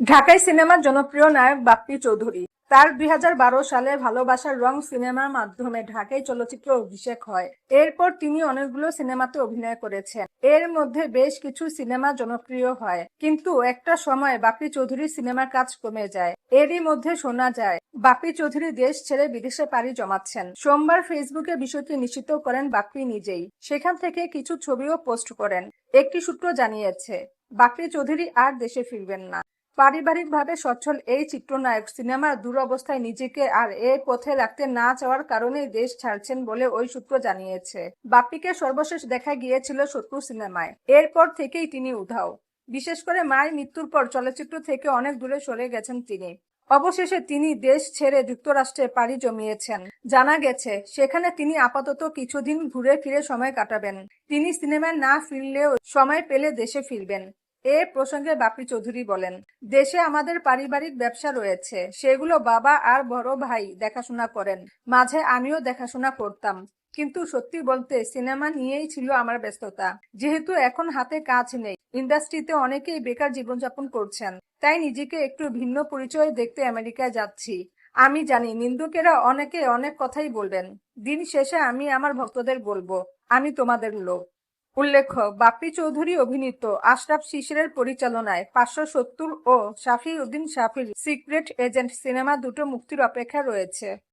ঢাকায় সিনেমার জনপ্রিয় নায়ক বাপ্পি চৌধুরী। তার দুই হাজার বারো সালে ভালোবাসার রং সিনেমার মাধ্যমে ঢাকায় চলচ্চিত্র অভিষেক হয়। এরপর তিনি অনেকগুলো সিনেমাতে অভিনয় করেছেন। এর মধ্যে বেশ কিছু সিনেমা জনপ্রিয় হয়। কিন্তু একটা সময় বাপ্পি চৌধুরীর সিনেমার কাজ কমে যায়। এরই মধ্যে শোনা যায়, বাপ্পি চৌধুরী দেশ ছেড়ে বিদেশে পাড়ি জমাচ্ছেন। সোমবার ফেসবুকে বিষয়টি নিশ্চিত করেন বাপ্পি নিজেই। সেখান থেকে কিছু ছবিও পোস্ট করেন। একটি সূত্র জানিয়েছে, বাপ্পি চৌধুরী আর দেশে ফিরবেন না। পারিবারিকভাবে সচ্ছল এই চিত্রনায়ক সিনেমার দুরবস্থায় নিজেকে আর এ পথে রাখতে না চাওয়ার কারণেই দেশ ছাড়ছেন বলে ওই সূত্র জানিয়েছে। বাপ্পিকে সর্বশেষ দেখা গিয়েছিল শত্রু সিনেমায়। এরপর থেকেই তিনি উধাও। বিশেষ করে মায়ের মৃত্যুর পর চলচ্চিত্র থেকে অনেক দূরে সরে গেছেন তিনি। অবশেষে তিনি দেশ ছেড়ে যুক্তরাষ্ট্রে পাড়ি জমিয়েছেন। জানা গেছে, সেখানে তিনি আপাতত কিছুদিন ঘুরে ফিরে সময় কাটাবেন। তিনি সিনেমায় না ফিরলেও সময় পেলে দেশে ফিরবেন। এ প্রসঙ্গে বাপি চৌধুরী বলেন, দেশে আমাদের পারিবারিক ব্যবসা রয়েছে, সেগুলো বাবা আর বড় ভাই দেখাশোনা করেন। মাঝে আমিও দেখাশোনা করতাম। কিন্তু সত্যি বলতে সিনেমা নিয়েই ছিল আমার ব্যস্ততা। যেহেতু এখন হাতে কাজ নেই, ইন্ডাস্ট্রিতে অনেকেই বেকার জীবনযাপন করছেন, তাই নিজেকে একটু ভিন্ন পরিচয় দেখতে আমেরিকায় যাচ্ছি। আমি জানি, নিন্দুকেরা অনেকে অনেক কথাই বলবেন। দিন শেষে আমি আমার ভক্তদের বলব, আমি তোমাদের লোক। উল্লেখ্য, বাপ্পি চৌধুরী অভিনীত আশরাফ শিশিরের পরিচালনায় পাঁচশো সত্তর ও শাফি উদ্দিন শাফির সিক্রেট এজেন্ট সিনেমা দুটো মুক্তির অপেক্ষা রয়েছে।